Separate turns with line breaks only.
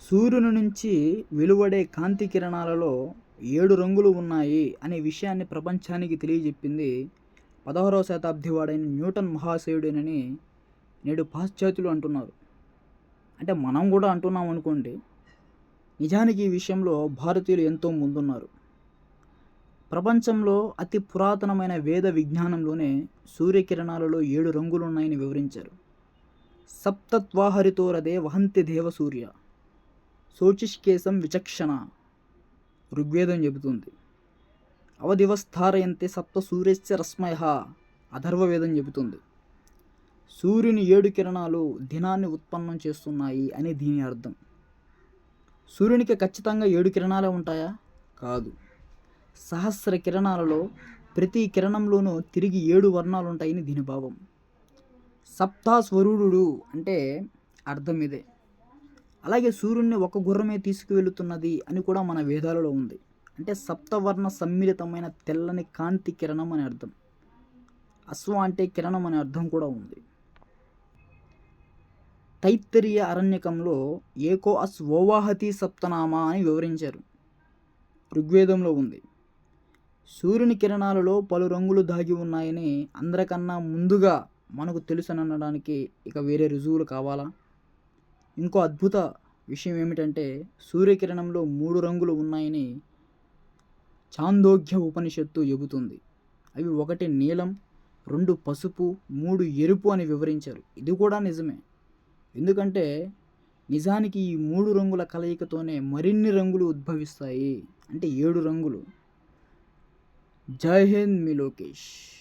సూర్యుని నుంచి వెలువడే కాంతి కిరణాలలో ఏడు రంగులు ఉన్నాయి అనే విషయాన్ని ప్రపంచానికి తెలియజెప్పింది పదహారవ శతాబ్ది వాడైన న్యూటన్ మహాశయుడేనని నేడు పాశ్చాత్యులు అంటున్నారు. అంటే మనం కూడా అంటున్నాం అనుకోండి. నిజానికి ఈ విషయంలో భారతీయులు ఎంతో ముందున్నారు. ప్రపంచంలో అతి పురాతనమైన వేద విజ్ఞానంలోనే సూర్యకిరణాలలో ఏడు రంగులు ఉన్నాయని వివరించారు. సప్తత్వాహరితోరదే వహంతి దేవసూర్య శోచిష్కేశం విచక్షణ ఋగ్వేదం చెబుతుంది. అవదివస్థారయంతే సప్త సూర్యస్య రశ్మయ అథర్వవేదం చెబుతుంది. సూర్యుని ఏడు కిరణాలు దినాన్ని ఉత్పన్నం చేస్తున్నాయి అని దీని అర్థం. సూర్యునికి ఖచ్చితంగా ఏడు కిరణాలే ఉంటాయా? కాదు. సహస్ర కిరణాలలో ప్రతి కిరణంలోనూ తిరిగి ఏడు వర్ణాలు ఉంటాయని దీని భావం. సప్తాస్వరుడు అంటే అర్థం ఇదే. అలాగే సూర్యుడిని ఒక గుర్రమే తీసుకువెళుతున్నది అని కూడా మన వేదాలలో ఉంది. అంటే సప్తవర్ణ సమ్మిళితమైన తెల్లని కాంతి కిరణం అని అర్థం. అశ్వ అంటే కిరణం అనే అర్థం కూడా ఉంది. తైత్తరీయ అరణ్యకంలో ఏకో అస్ ఓవాహతి సప్తనామా అని వివరించారు. ఋగ్వేదంలో ఉంది. సూర్యుని కిరణాలలో పలు రంగులు దాగి ఉన్నాయని అందరికన్నా ముందుగా మనకు తెలుసనడానికి ఇక వేరే రుజువులు కావాలా? ఇంకో అద్భుత విషయం ఏమిటంటే సూర్యకిరణంలో మూడు రంగులు ఉన్నాయని చాందోగ్య ఉపనిషత్తు చెబుతుంది. అవి ఒకటి నీలం రెండు పసుపు మూడు ఎరుపు అని వివరించారు. ఇది కూడా నిజమే. ఎందుకంటే నిజానికి ఈ మూడు రంగుల కలయికతోనే మరిన్ని రంగులు ఉద్భవిస్తాయి. అంటే ఏడు రంగులు. జై హింద్ మీ లోకేష్.